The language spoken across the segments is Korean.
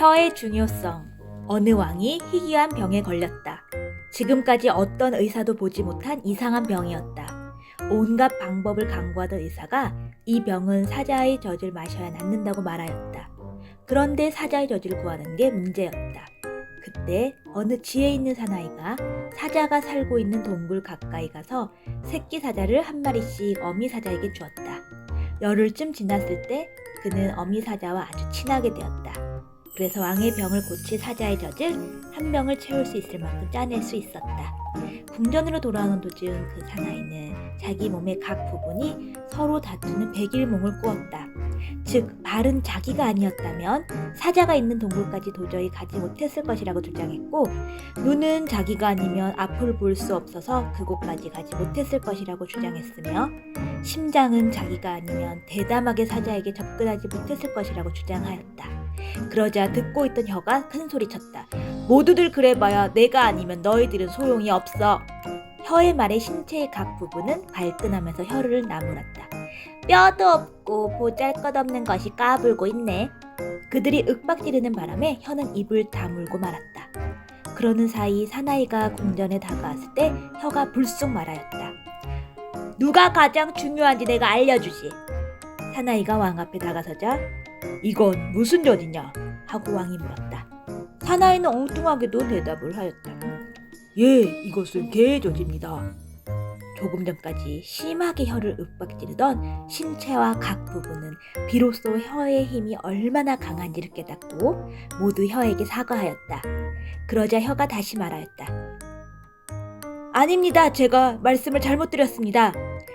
혀의 중요성. 어느 왕이 희귀한 병에 걸렸다. 지금까지 어떤 의사도 보지 못한 이상한 병이었다. 온갖 방법을 강구하던 의사가 이 병은 사자의 젖을 마셔야 낫는다고 말하였다. 그런데 사자의 젖을 구하는 게 문제였다. 그때 어느 지혜 있는 사나이가 사자가 살고 있는 동굴 가까이 가서 새끼 사자를 한 마리씩 어미 사자에게 주었다. 열흘쯤 지났을 때 그는 어미 사자와 아주 친하게 되었다. 그래서 왕의 병을 고칠 사자의 젖을 한 병을 채울 수 있을 만큼 짜낼 수 있었다. 궁전으로 돌아오는 도중 그 사나이는 자기 몸의 각 부분이 서로 다투는 백일몽을 꾸었다. 즉, 발은 자기가 아니었다면 사자가 있는 동굴까지 도저히 가지 못했을 것이라고 주장했고, 눈은 자기가 아니면 앞을 볼 수 없어서 그곳까지 가지 못했을 것이라고 주장했으며, 심장은 자기가 아니면 대담하게 사자에게 접근하지 못했을 것이라고 주장하였다. 그러자 듣고 있던 혀가 큰 소리쳤다. 모두들 그래봐야 내가 아니면 너희들은 소용이 없어. 혀의 말에 신체의 각 부분은 발끈하면서 혀를 나무랐다. 뼈도 없고 보잘것없는 것이 까불고 있네. 그들이 윽박지르는 바람에 혀는 입을 다물고 말았다. 그러는 사이 사나이가 궁전에 다가왔을 때 혀가 불쑥 말하였다. 누가 가장 중요한지 내가 알려주지. 사나이가 왕 앞에 다가서자 이건 무슨 젖이냐 하고 왕이 물었다. 사나이는 엉뚱하게도 대답을 하였다. 예, 이것은 개의 젖입니다. 조금 전까지 심하게 혀를 윽박지르던 신체와 각 부분은 비로소 혀의 힘이 얼마나 강한지를 깨닫고 모두 혀에게 사과하였다. 그러자 혀가 다시 말하였다. 아닙니다. 제가 말씀을 잘못 드렸습니다.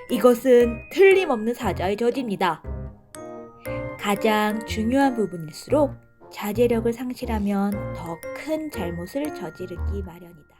이것은 틀림없는 사자의 젖입니다. 가장 중요한 부분일수록 자제력을 상실하면 더 큰 잘못을 저지르기 마련이다.